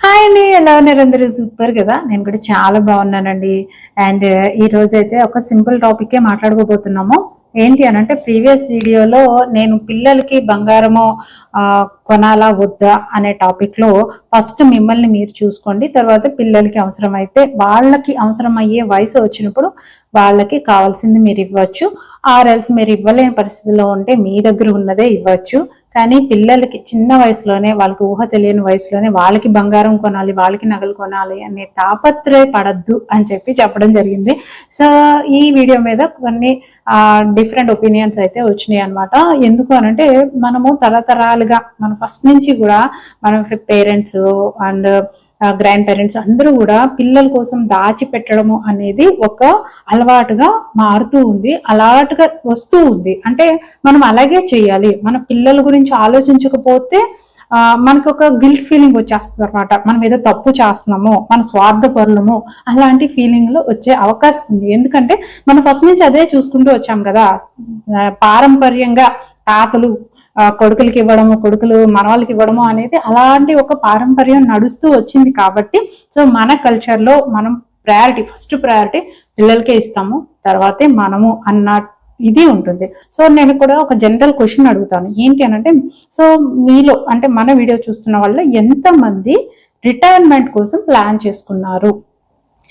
Hi అండి ఎలా ఉన్నారు అందరూ? సూపర్ కదా? నేను కూడా చాలా బాగున్నానండి. అండ్ ఈ రోజు అయితే ఒక సింపుల్ టాపిక్ మాట్లాడుకోబోతున్నాము. ఏంటి అని అంటే ప్రీవియస్ వీడియోలో నేను పిల్లలకి బంగారము ఆ, కొనాలా వద్దా అనే టాపిక్లో ఫస్ట్ మిమ్మల్ని మీరు చూసుకోండి. తర్వాత పిల్లలకి అవసరమైతే వాళ్ళకి అవసరం అయ్యే వయసు వచ్చినప్పుడు వాళ్ళకి కావాల్సింది మీరు ఇవ్వచ్చు. ఆర్ఎల్స్ మీరు ఇవ్వలేని పరిస్థితిలో ఉంటే మీ దగ్గర ఉన్నదే ఇవ్వచ్చు. కానీ పిల్లలకి చిన్న వయసులోనే వాళ్ళకి ఊహ తెలియని వయసులోనే వాళ్ళకి బంగారం కొనాలి వాళ్ళకి నగలు కొనాలి అనే తాపత్రయపడద్దు అని చెప్పి చెప్పడం జరిగింది. సో ఈ వీడియో మీద కొన్ని డిఫరెంట్ ఒపీనియన్స్ అయితే వచ్చినాయి అనమాట ఎందుకు అనంటే మనము తరతరాలుగా మన ఫస్ట్ నుంచి కూడా మన పేరెంట్స్ అండ్ గ్రాండ్ పేరెంట్స్ అందరూ కూడా పిల్లల కోసం దాచి పెట్టడము అనేది ఒక అలవాటుగా మారుతూ ఉంది అలవాటుగా వస్తూ ఉంది. అంటే మనం అలాగే చేయాలి. మన పిల్లల గురించి ఆలోచించకపోతే మనకు ఒక గిల్ట్ ఫీలింగ్ వచ్చేస్తుంది అనమాట మనం ఏదో తప్పు చేస్తున్నాము మన స్వార్థపరులము అలాంటి ఫీలింగ్లో వచ్చే అవకాశం ఉంది. ఎందుకంటే మనం ఫస్ట్ నుంచి అదే చూసుకుంటూ వచ్చాం కదా. పారంపర్యంగా తాతలు కొడుకులకి ఇవ్వడము కొడుకులు మనవాళ్ళకి ఇవ్వడము అనేది అలాంటి ఒక పారంపర్యం నడుస్తూ వచ్చింది కాబట్టి సో మన కల్చర్లో మనం ప్రయారిటీ ఫస్ట్ ప్రయారిటీ పిల్లలకే ఇస్తాము తర్వాతే మనము అన్న ఇది ఉంటుంది. సో నేను కూడా ఒక జనరల్ క్వశ్చన్ అడుగుతాను. ఏంటి అని అంటే సో మీలో అంటే మన వీడియో చూస్తున్న వాళ్ళు ఎంతమంది రిటైర్మెంట్ కోసం ప్లాన్ చేసుకున్నారు?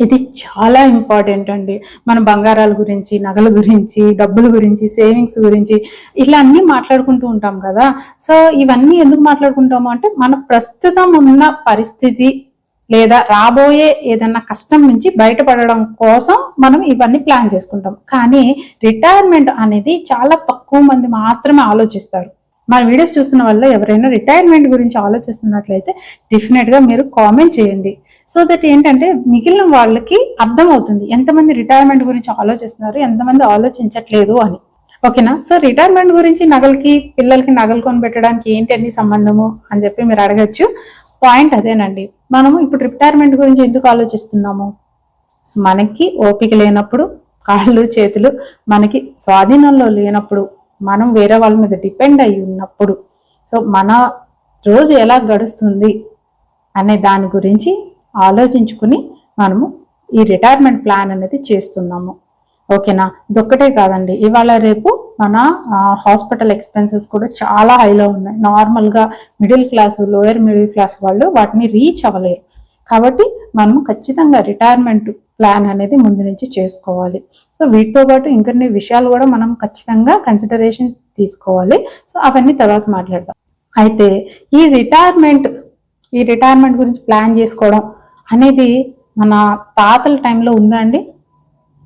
ఇది చాలా ఇంపార్టెంట్ అండి. మన బంగారాల గురించి నగల గురించి డబ్బుల గురించి సేవింగ్స్ గురించి ఇట్లా అన్నీ మాట్లాడుకుంటూ ఉంటాం కదా. సో ఇవన్నీ ఎందుకు మాట్లాడుకుంటాము అంటే మన ప్రస్తుతం ఉన్న పరిస్థితి లేదా రాబోయే ఏదన్నా కష్టం నుంచి బయటపడడం కోసం మనం ఇవన్నీ ప్లాన్ చేసుకుంటాం. కానీ రిటైర్మెంట్ అనేది చాలా తక్కువ మంది మాత్రమే ఆలోచిస్తారు. మన వీడియోస్ చూస్తున్న వల్ల ఎవరైనా రిటైర్మెంట్ గురించి ఆలోచిస్తున్నట్లయితే డెఫినెట్గా మీరు కామెంట్ చేయండి. సో దట్ ఏంటంటే మిగిలిన వాళ్ళకి అర్థమవుతుంది ఎంతమంది రిటైర్మెంట్ గురించి ఆలోచిస్తున్నారు ఎంతమంది ఆలోచించట్లేదు అని. ఓకేనా సో రిటైర్మెంట్ గురించి నగలకి పిల్లలకి నగలు కొని పెట్టడానికి ఏంటండి సంబంధము అని చెప్పి మీరు అడగచ్చు. పాయింట్ అదేనండి. మనము ఇప్పుడు రిటైర్మెంట్ గురించి ఎందుకు ఆలోచిస్తున్నాము? మనకి ఓపిక లేనప్పుడు కాళ్ళు చేతులు మనకి స్వాధీనంలో లేనప్పుడు మనం వేరే వాళ్ళ మీద డిపెండ్ అయి ఉన్నప్పుడు. సో మన రోజు ఎలా గడుస్తుంది అనే దాని గురించి ఆలోచించుకుని మనము ఈ రిటైర్మెంట్ ప్లాన్ అనేది చేస్తున్నాము. ఓకేనా? ఇదొక్కటే కాదండి. ఇవాళ రేపు మన హాస్పిటల్ ఎక్స్పెన్సెస్ కూడా చాలా హైలో ఉన్నాయి. నార్మల్గా middle class lower middle class వాళ్ళు వాటిని రీచ్ అవ్వలేరు. కాబట్టి మనం ఖచ్చితంగా రిటైర్మెంట్ ప్లాన్ అనేది ముందు నుంచి చేసుకోవాలి. సో వీటితో పాటు ఇంకొన్ని విషయాలు కూడా మనం ఖచ్చితంగా కన్సిడరేషన్ తీసుకోవాలి. సో అవన్నీ తర్వాత మాట్లాడదాం. అయితే ఈ రిటైర్మెంట్ ఈ రిటైర్మెంట్ గురించి ప్లాన్ చేసుకోవడం అనేది మన తాతల టైంలో ఉందా అండి?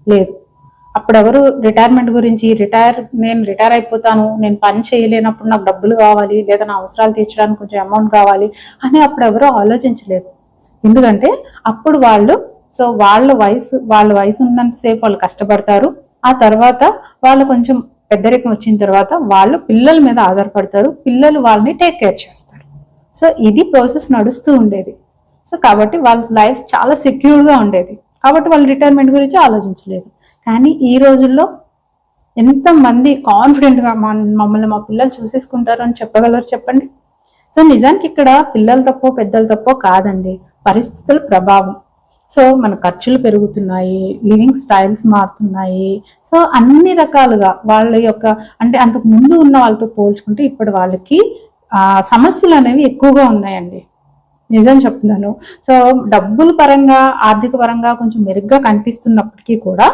లేదు. అప్పుడు ఎవరు రిటైర్మెంట్ గురించి రిటైర్ నేను రిటైర్ అయిపోతాను నేను పని చేయలేనప్పుడు నాకు డబ్బులు కావాలి లేదా నా అవసరాలు తీర్చడానికి కొంచెం అమౌంట్ కావాలి అని అప్పుడు ఎవరు ఆలోచించలేదు. ఎందుకంటే అప్పుడు వాళ్ళు సో వాళ్ళ వయసు వాళ్ళ వయసు ఉన్నంతసేపు వాళ్ళు కష్టపడతారు. ఆ తర్వాత వాళ్ళు కొంచెం పెద్దరికం వచ్చిన తర్వాత వాళ్ళు పిల్లల మీద ఆధారపడతారు. పిల్లలు వాళ్ళని టేక్ కేర్ చేస్తారు. సో ఇది ప్రాసెస్ నడుస్తూ ఉండేది. సో కాబట్టి వాళ్ళ లైఫ్ చాలా సెక్యూర్గా ఉండేది. కాబట్టి వాళ్ళు రిటైర్మెంట్ గురించి ఆలోచించలేదు. కానీ ఈ రోజుల్లో ఎంతమంది కాన్ఫిడెంట్గా మా మమ్మల్ని మా పిల్లలు చూసేసుకుంటారు అని చెప్పగలరు చెప్పండి? సో నిజానికి ఇక్కడ పిల్లలు తప్పో పెద్దలు తప్పో కాదండి. పరిస్థితుల ప్రభావం. సో మన ఖర్చులు పెరుగుతున్నాయి లివింగ్ స్టైల్స్ మారుతున్నాయి. సో అన్ని రకాలుగా వాళ్ళ యొక్క అంటే అంతకు ముందు ఉన్న వాళ్ళతో పోల్చుకుంటే ఇప్పుడు వాళ్ళకి సమస్యలు అనేవి ఎక్కువగా ఉన్నాయండి. నిజం చెప్తున్నాను. సో డబ్బుల పరంగా ఆర్థిక పరంగా కొంచెం మెరుగ్గా కనిపిస్తున్నప్పటికీ కూడా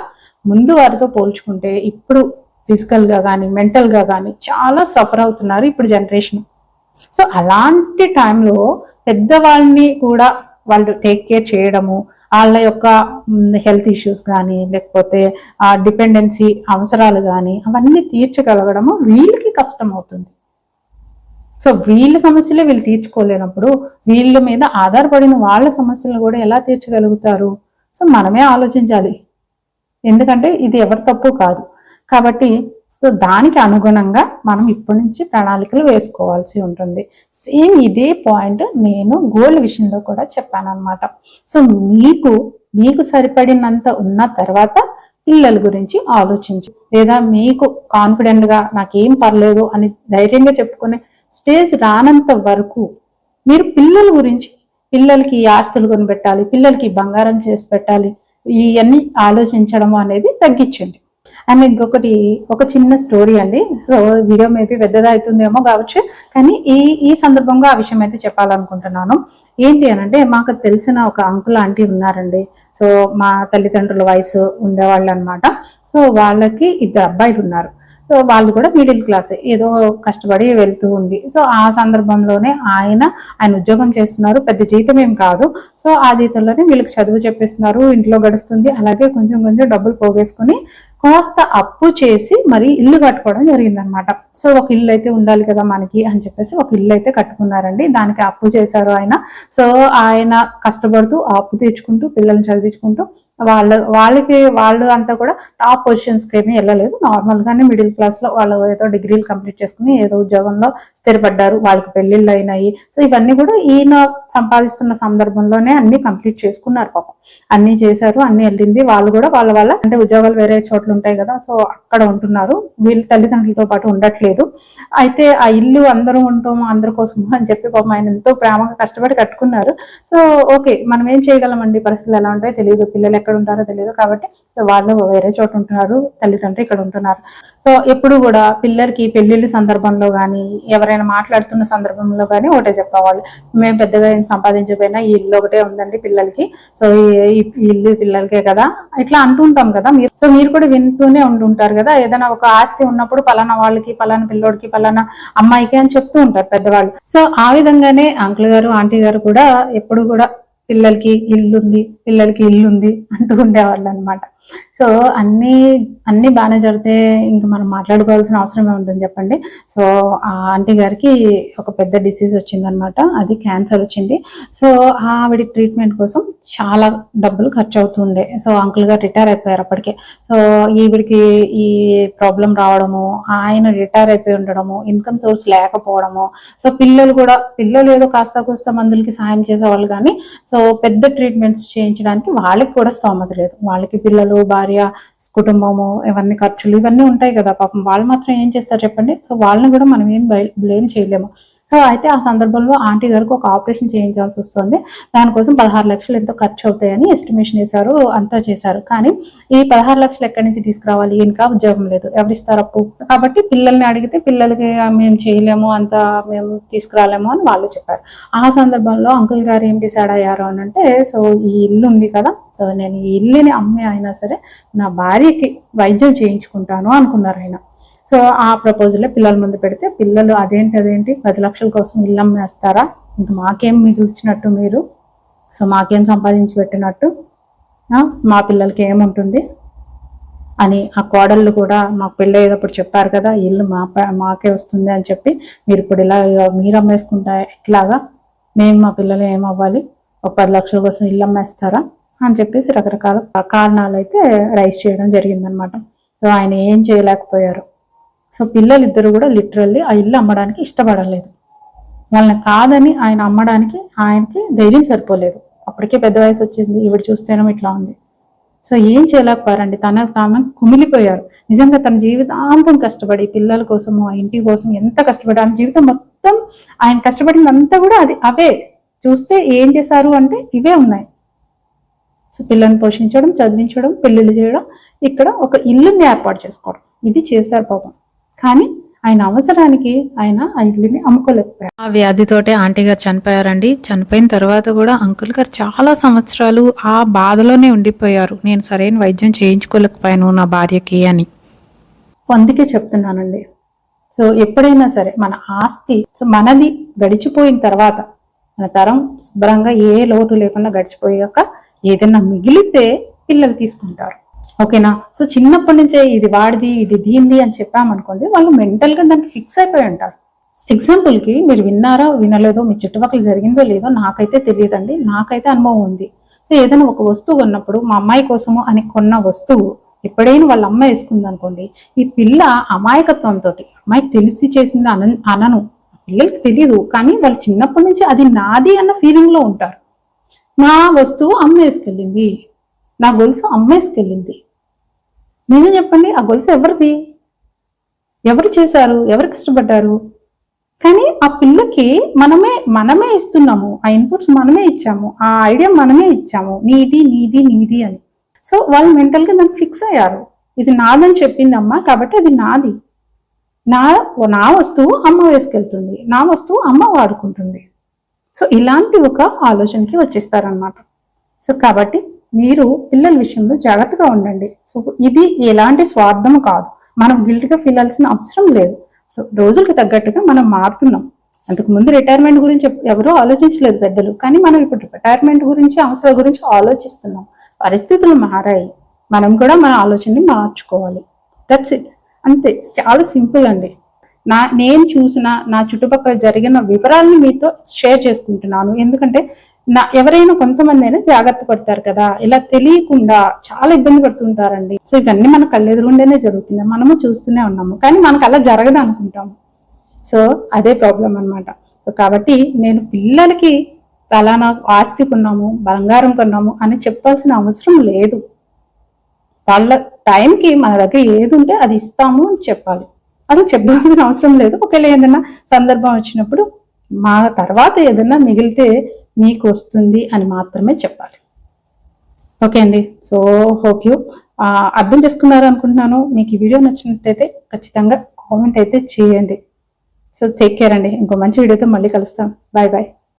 ముందు వారితో పోల్చుకుంటే ఇప్పుడు ఫిజికల్గా కానీ మెంటల్గా కానీ చాలా సఫర్ అవుతున్నారు ఇప్పుడు జనరేషన్ సో అలాంటి టైంలో పెద్దవాళ్ళని కూడా వాళ్ళు టేక్ కేర్ చేయడము వాళ్ళ యొక్క హెల్త్ ఇష్యూస్ కానీ లేకపోతే ఆ డిపెండెన్సీ అవసరాలు కానీ అవన్నీ తీర్చగలగడము వీళ్ళకి కష్టం అవుతుంది సో వీళ్ళ సమస్యలే వీళ్ళు తీర్చుకోలేనప్పుడు వీళ్ళ మీద ఆధారపడిన వాళ్ళ సమస్యలు కూడా ఎలా తీర్చగలుగుతారు? సో మనమే ఆలోచించాలి. ఎందుకంటే ఇది ఎవరి తప్పు కాదు. కాబట్టి సో దానికి అనుగుణంగా మనం ఇప్పటి నుంచి ప్రణాళికలు వేసుకోవాల్సి ఉంటుంది. సేమ్ ఇదే పాయింట్ నేను గోల్డ్ విషయంలో కూడా చెప్పాను అనమాట సో మీకు మీకు సరిపడినంత ఉన్న తర్వాత పిల్లల గురించి ఆలోచించు. లేదా మీకు కాన్ఫిడెంట్గా నాకేం పర్లేదు అని ధైర్యంగా చెప్పుకునే స్టేజ్ రానంత వరకు మీరు పిల్లల గురించి పిల్లలకి ఆస్తులు కొనిపెట్టాలి పిల్లలకి బంగారం చేసి పెట్టాలి ఇవన్నీ ఆలోచించడం అనేది తగ్గించండి. అండ్ ఇంకొకటి ఒక చిన్న స్టోరీ అండి. సో వీడియో మేబీ పెద్దది అవుతుందేమో కావచ్చు. కానీ ఈ ఈ సందర్భంగా ఆ విషయం అయితే చెప్పాలనుకుంటున్నాను. ఏంటి అనంటే మాకు తెలిసిన ఒక అంకుల్ ఆంటీ ఉన్నారండి. సో మా తల్లిదండ్రుల వయసు ఉండేవాళ్ళు అనమాట సో వాళ్ళకి ఇద్దరు అబ్బాయిలు ఉన్నారు. సో వాళ్ళు కూడా మిడిల్ క్లాస్ ఏదో కష్టపడి వెళ్తూ ఉంది. సో ఆ సందర్భంలోనే ఆయన ఆయన ఉద్యోగం చేస్తున్నారు. పెద్ద జీతం ఏం కాదు. సో ఆ జీతంలోనే వీళ్ళకి చదువు చెప్పేస్తున్నారు. ఇంట్లో గడుస్తుంది. అలాగే కొంచెం కొంచెం డబ్బులు పోగేసుకుని కాస్త అప్పు చేసి మరి ఇల్లు కట్టుకోవడం జరిగిందనమాట. సో ఒక ఇల్లు అయితే ఉండాలి కదా మనకి అని చెప్పేసి ఒక ఇల్లు అయితే కట్టుకున్నారండి. దానికి అప్పు చేశారు ఆయన. సో ఆయన కష్టపడుతూ అప్పు తీర్చుకుంటూ పిల్లల్ని చదివించుకుంటూ వాళ్ళ వాళ్ళకి వాళ్ళు అంతా కూడా టాప్ పొజిషన్స్కి ఏమీ వెళ్ళలేదు. నార్మల్గానే మిడిల్ క్లాస్లో వాళ్ళు ఏదో డిగ్రీలు కంప్లీట్ చేసుకుని ఏదో ఉద్యోగంలో స్థిరపడ్డారు. వాళ్ళకి పెళ్ళిళ్ళు అయినాయి. సో ఇవన్నీ కూడా ఈయన సంపాదిస్తున్న సందర్భంలోనే అన్ని కంప్లీట్ చేసుకున్నారు పాపం. అన్ని చేశారు అన్ని వెళ్ళింది. వాళ్ళు కూడా వాళ్ళ వాళ్ళ అంటే ఉద్యోగాలు వేరే చోట్ల ఉంటాయి కదా సో అక్కడ ఉంటున్నారు. వీళ్ళు తల్లిదండ్రులతో పాటు ఉండట్లేదు. అయితే ఆ ఇల్లు అందరూ ఉంటాము అందరి కోసం అని చెప్పి పాపం ఆయన ఎంతో ప్రేమగా కష్టపడి కట్టుకున్నారు. సో ఓకే మనం ఏం చేయగలమండి? పరిస్థితులు ఎలా ఉంటాయో తెలియదు. పిల్లలు ఎక్కడ ఉంటారో తెలియదు కాబట్టి వాళ్ళు వేరే చోట ఉంటున్నారు తల్లిదండ్రులు ఇక్కడ ఉంటున్నారు. సో ఎప్పుడు కూడా పిల్లలకి పెళ్ళిళ్ళ సందర్భంలో కానీ ఎవరైనా మాట్లాడుతున్న సందర్భంలో కానీ ఒకటే చెప్పేవాళ్ళు. మేము పెద్దగా ఏం సంపాదించకపోయినా ఈ ఇల్లు ఒకటే ఉందండి పిల్లలకి. సో ఈ- ఈ ఇల్లు పిల్లలకే కదా. ఇట్లా అంటుంటాం కదా మీరు. సో మీరు కూడా వింటూనే ఉంటుంటారు కదా. ఏదైనా ఒక ఆస్తి ఉన్నప్పుడు పలానా వాళ్ళకి పలానా పిల్లోడికి పలానా అమ్మాయికి అని చెప్తూ ఉంటారు పెద్దవాళ్ళు. సో ఆ విధంగానే అంకుల్ గారు ఆంటీ గారు కూడా ఎప్పుడు కూడా పిల్లలకి ఇల్లు ఉంది పిల్లలకి ఇల్లుంది అంటూ ఉండేవాళ్ళు అనమాట సో అన్ని అన్ని బాగానే జరిగితే ఇంక మనం మాట్లాడుకోవాల్సిన అవసరమే ఉంటుంది చెప్పండి. సో ఆ ఆంటీ గారికి ఒక పెద్ద డిసీజ్ వచ్చిందనమాట. అది క్యాన్సర్ వచ్చింది. సో ఆవిడ ట్రీట్మెంట్ కోసం చాలా డబ్బులు ఖర్చు అవుతుండే సో అంకుల్ గారు రిటైర్ అయిపోయారు అప్పటికే. సో ఈవిడికి ఈ ప్రాబ్లం రావడము ఆయన రిటైర్ అయిపోయి ఉండడము ఇన్కమ్ సోర్స్ లేకపోవడము. సో పిల్లలు కూడా పిల్లలు ఏదో కాస్త కూస్త మందులకి సాయం చేసేవాళ్ళు కానీ సో పెద్ద ట్రీట్మెంట్స్ చేయించడానికి వాళ్ళకి కూడా స్తోమత లేదు. వాళ్ళకి పిల్లలు భార్య కుటుంబము ఇవన్నీ ఖర్చులు ఇవన్నీ ఉంటాయి కదా. పాపం వాళ్ళు మాత్రం ఏం చేస్తారు చెప్పండి? సో వాళ్ళని కూడా మనం ఏం బ్లేమ్ చేయలేము. సో అయితే ఆ సందర్భంలో ఆంటీ గారికి ఒక ఆపరేషన్ చేయించాల్సి వస్తుంది. దానికోసం పదహారు లక్షలు ఎంతో ఖర్చు అవుతాయని ఎస్టిమేషన్ వేశారు అంతా చేశారు. కానీ ఈ పదహారు లక్షలు ఎక్కడి నుంచి తీసుకురావాలి? ఇంకా ఉద్యోగం లేదు. ఎవరిస్తారు అప్పు కాబట్టి పిల్లల్ని అడిగితే పిల్లలకి మేము చేయలేము అంత మేము తీసుకురాలేము అని వాళ్ళు చెప్పారు. ఆ సందర్భంలో అంకుల్ గారు ఏం డిసైడ్ అయ్యారు అని అంటే సో ఈ ఇల్లు ఉంది కదా సో నేను ఈ ఇల్లుని అమ్మే అయినా సరే నా భార్యకి వైద్యం చేయించుకుంటాను అనుకున్నారు ఆయన. సో ఆ ప్రపోజల్ పిల్లల ముందు పెడితే పిల్లలు అదేంటి అదేంటి పది లక్షల కోసం ఇల్లు అమ్మేస్తారా? ఇంక మాకేం మిగిల్చినట్టు మీరు? సో మాకేం సంపాదించి పెట్టినట్టు? మా పిల్లలకి ఏముంటుంది అని ఆ కోడళ్ళు కూడా మాకు పెళ్ళి అయ్యేటప్పుడు చెప్పారు కదా ఇల్లు మా ప- మాకే వస్తుంది అని చెప్పి మీరు ఇప్పుడు ఇలా మీరు అమ్మేసుకుంటా ఎట్లాగా? మేము మా పిల్లలు ఏమవ్వాలి ఒక పది లక్షల కోసం ఇల్లు అమ్మేస్తారా? అని చెప్పేసి రకరకాల కారణాలు అయితే రైస్ చేయడం జరిగిందనమాట. సో ఆయన ఏం చేయలేకపోయారు. సో పిల్లలు ఇద్దరు కూడా లిటరల్లీ ఆ ఇల్లు అమ్మడానికి ఇష్టపడలేదు. వాళ్ళని కాదని ఆయన అమ్మడానికి ఆయనకి ధైర్యం సరిపోలేదు. అప్పటికే పెద్ద వయసు వచ్చింది ఇవి చూస్తేనో ఇట్లా ఉంది. సో ఏం చేయలేకపోయారండి. తన తాను కుమిలిపోయారు. నిజంగా తన జీవితాంతం కష్టపడి పిల్లల కోసము ఆ ఇంటి కోసం ఎంత కష్టపడి ఆయన జీవితం మొత్తం ఆయన కష్టపడినంతా కూడా అది అవే. చూస్తే ఏం చేశారు అంటే ఇవే ఉన్నాయి. సో పిల్లల్ని పోషించడం చదివించడం పెళ్ళిళ్ళు చేయడం ఇక్కడ ఒక ఇల్లుని ఏర్పాటు చేసుకోవడం. ఇది చేశారు పాపం. కానీ ఆయన అవసరానికి ఆయన ఆ ఇల్లుని అమ్ముకోలేకపోయారు. ఆ వ్యాధితోటే ఆంటీ గారు చనిపోయారండి. చనిపోయిన తర్వాత కూడా అంకుల్ గారు చాలా సంవత్సరాలు ఆ బాధలోనే ఉండిపోయారు. నేను సరైన వైద్యం చేయించుకోలేకపోయాను నా భార్యకి అని. అందుకే చెప్తున్నానండి. సో ఎప్పుడైనా సరే మన ఆస్తి సో మనది గడిచిపోయిన తర్వాత మన తరం శుభ్రంగా ఏ లోటు లేకుండా గడిచిపోయాక ఏదైనా మిగిలితే పిల్లలు తీసుకుంటారు. ఓకేనా? సో చిన్నప్పటి నుంచే ఇది వాడిది ఇది దీంది అని చెప్పామనుకోండి వాళ్ళు మెంటల్గా దానికి ఫిక్స్ అయిపోయి ఉంటారు. ఎగ్జాంపుల్కి మీరు విన్నారా వినలేదో మీ చుట్టుపక్కల జరిగిందో లేదో నాకైతే తెలియదండి. నాకైతే అనుభవం ఉంది. సో ఏదైనా ఒక వస్తువు కొన్నప్పుడు మా అమ్మాయి కోసము అని కొన్న వస్తువు ఎప్పుడైనా వాళ్ళ అమ్మ వేసుకుంది అనుకోండి ఈ పిల్ల అమాయకత్వంతో అమ్మాయి తెలిసి చేసింది అన అనను. పిల్లలకి తెలియదు కానీ వాళ్ళు చిన్నప్పటి నుంచి అది నాది అన్న ఫీలింగ్లో ఉంటారు. నా వస్తువు అమ్మ వేసుకెళ్ళింది. నా గొలుసు అమ్మేసుకెళ్ళింది. నిజం చెప్పండి ఆ గొలుసు ఎవరిది? ఎవరు చేశారు? ఎవరు కష్టపడ్డారు? కానీ ఆ పిల్లకి మనమే మనమే ఇస్తున్నాము. ఆ ఇన్పుట్స్ మనమే ఇచ్చాము. ఆ ఐడియా మనమే ఇచ్చాము. నీది నీది నీది అని. సో వాళ్ళు మెంటల్గా దానికి ఫిక్స్ అయ్యారు. ఇది నాదని చెప్పింది అమ్మ కాబట్టి అది నాది. నా నా వస్తువు అమ్మ వేసుకెళ్తుంది. నా వస్తువు అమ్మ వాడుకుంటుంది. సో ఇలాంటి ఒక ఆలోచనకి వచ్చేస్తారనమాట సో కాబట్టి మీరు పిల్లల విషయంలో జాగ్రత్తగా ఉండండి. సో ఇది ఎలాంటి స్వార్థం కాదు. మనం గిల్ట్గా ఫీల్ అవ్వాల్సిన అవసరం లేదు. సో రోజులకు తగ్గట్టుగా మనం మారుతున్నాం. అంతకుముందు రిటైర్మెంట్ గురించి ఎవరూ ఆలోచించలేదు పెద్దలు. కానీ మనం ఇప్పుడు రిటైర్మెంట్ గురించి అవసరాల గురించి ఆలోచిస్తున్నాం. పరిస్థితులు మారాయి. మనం కూడా మన ఆలోచనని మార్చుకోవాలి. దట్స్ ఇట్ అంతే. చాలా సింపుల్ అండి. నా నేను చూసిన నా చుట్టుపక్కల జరిగిన వివరాలను మీతో షేర్ చేసుకుంటున్నాను. ఎందుకంటే నా ఎవరైనా కొంతమంది అయినా జాగ్రత్త పడతారు కదా. ఇలా తెలియకుండా చాలా ఇబ్బంది పడుతుంటారండి. సో ఇవన్నీ మన కళ్ళెదురుగుండేనే జరుగుతున్నాయి. మనము చూస్తూనే ఉన్నాము. కానీ మనకు అలా జరగదు అనుకుంటాము సో అదే ప్రాబ్లం అన్నమాట. సో కాబట్టి నేను పిల్లలకి ఫలానా ఆస్తి కొన్నాము బంగారం కొన్నాము అని చెప్పాల్సిన అవసరం లేదు. వాళ్ళ టైంకి మన దగ్గర ఏది ఉంటే అది ఇస్తాము అని చెప్పాలి. అది చెప్పాల్సిన అవసరం లేదు. ఒకవేళ ఏదైనా సందర్భం వచ్చినప్పుడు మా తర్వాత ఏదైనా మిగిలితే మీకు వస్తుంది అని మాత్రమే చెప్పాలి. ఓకే అండి. సో హోప్ యూ అర్థం చేసుకున్నారు అనుకుంటున్నాను మీకు ఈ వీడియో నచ్చినట్టయితే ఖచ్చితంగా కామెంట్ అయితే చేయండి. సో టేక్ కేర్ అండి. ఇంకో మంచి వీడియోతో మళ్ళీ కలుస్తాం. Bye bye